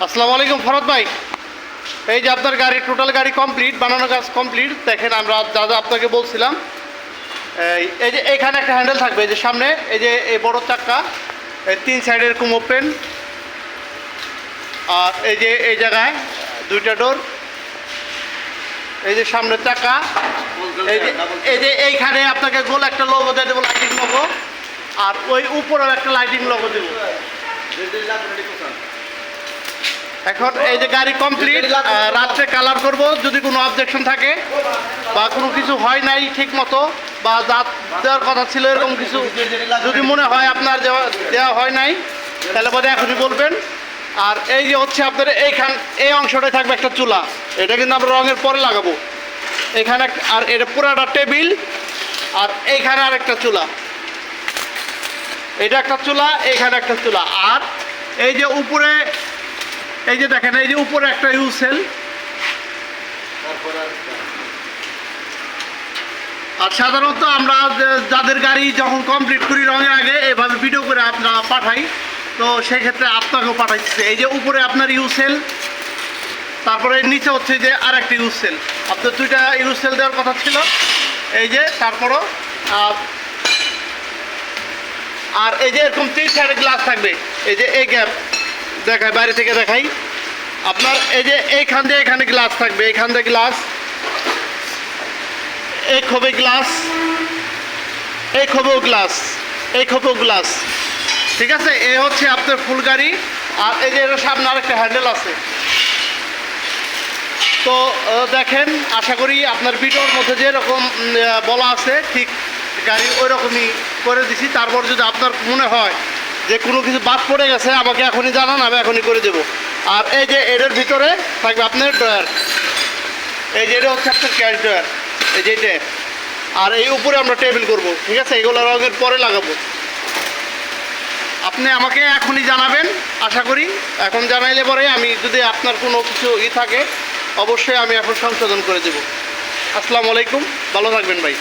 আসসালামু আলাইকুম ফরদ ভাই। এই যে আপনার গাড়ি টোটাল গাড়ি কমপ্লিট বানানো কাজ কমপ্লিট দেখেন আমরা যা যা আপনাকে বলছিলাম। এই- যে এখানে একটা হ্যান্ডেল থাকবে, এই যে সামনে, এই যে এই বড় চাক্কা তিন সাইডে এরকম ওপেন আর এই যে এই জায়গায় দুইটা ডোর এই যে সামনের চাকা। এই যে এই যে এইখানে আপনাকে গোল একটা লোগো দিয়ে দেবো লাইটিং লোগো আর ওই উপরেও একটা লাইটিং লোগো দেবো। এখন এই যে গাড়ি কমপ্লিট রাত্রে কালার করব, যদি কোনো অবজেকশন থাকে বা কোনো কিছু হয় নাই ঠিক মতো বা দাঁত দেওয়ার কথা ছিল, এরকম কিছু যদি মনে হয় আপনার দেওয়া হয় নাই, তাহলে পরে এখনই বলবেন। আর এই যে হচ্ছে আপনার এইখান, এই অংশটাই থাকবে একটা চুলা। এটা কিন্তু আমরা রঙের পরে লাগাবো। এখানে আর এটা পুরাটা টেবিল, আর এইখানে আর একটা চুলা। এটা একটা চুলা, এইখানে একটা চুলা। আর এই যে উপরে এই যে দেখেন, এই যে উপরে একটা ইউসেল আর সাধারণত আমরা যাদের গাড়ি যখন কমপ্লিট করি রঙের আগে, এভাবে ভিডিও করে আপনারা পাঠাই। তো সেই ক্ষেত্রে আপনাকেও পাঠাইছে এই যে উপরে আপনার ইউসেল তারপরে নিচে হচ্ছে যে আর একটা ইউসেল আপনার দুইটা ইউসেল দেওয়ার কথা ছিল। এই যে, তারপরও, আর এই যে এরকম তিন সাইডে গ্লাস থাকবে। এই যে, এই গ্যাপ দেখাই, বাইরে থেকে দেখাই। আপনার এই যে এইখান দিয়ে এখানে গ্লাস থাকবে, এইখান দিয়ে গ্লাস এই খোবে গ্লাস এই খোবেও গ্লাস এই খোবেও গ্লাস ঠিক আছে? এ হচ্ছে আপনার ফুল গাড়ি, আর এই যে এর সামনে আরেকটা হ্যান্ডেল আছে। তো দেখেন, আশা করি আপনার ভিডিওর মধ্যে যেরকম বলা আছে, ঠিক গাড়ি ওই রকমই করে দিছি। তারপর যদি আপনার মনে হয় যে কোনো কিছু বাদ পড়ে গেছে, আমাকে এখনই জানান, আমি এখনই করে দেবো। আর এই যে এটার ভিতরে থাকবে আপনার ড্রয়ার। এই যে এটা হচ্ছে আপনার ক্যাশ ড্রয়ার, এই যে এটা। আর এই উপরে আমরা টেবিল করব, ঠিক আছে? এগুলো রঙের পরে লাগাবো। আপনি আমাকে এখনই জানাবেন, আশা করি। এখন জানাইলে পরে আমি যদি আপনার কোনো কিছু ই থাকে, অবশ্যই আমি এখন সংশোধন করে দেব। আসসালামু আলাইকুম, ভালো থাকবেন ভাই।